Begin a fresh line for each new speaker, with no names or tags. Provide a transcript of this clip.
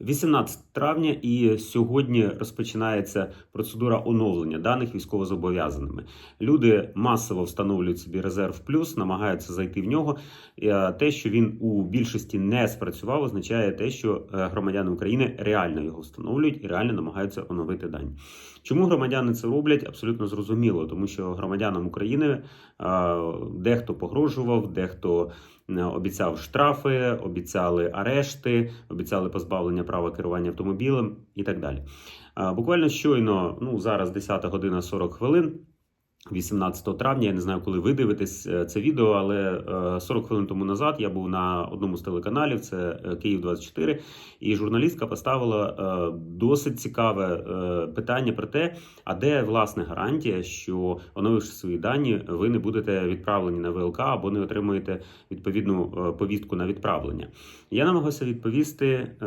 18 травня і сьогодні розпочинається процедура оновлення даних військовозобов'язаними. Люди масово встановлюють собі резерв плюс, намагаються зайти в нього. Е, Те, що він у більшості не спрацював, означає те, що е, громадяни України реально його встановлюють і реально намагаються оновити дані. Чому громадяни це роблять? Абсолютно зрозуміло, тому що громадянам України е, дехто погрожував, дехто обіцяв штрафи, обіцяли арешти, обіцяли позбавлення права керування автомобілем і так далі. Е, Буквально щойно, ну зараз 10 година 40 хвилин. 18 травня, я не знаю, коли ви дивитесь е, це відео, але е, 40 хвилин тому назад я був на одному з телеканалів, це е, Київ 24 і журналістка поставила е, досить цікаве е, питання про те, а де власне гарантія, що оновивши свої дані, ви не будете відправлені на ВЛК або не отримуєте відповідну е, повістку на відправлення. Я намагався відповісти. е,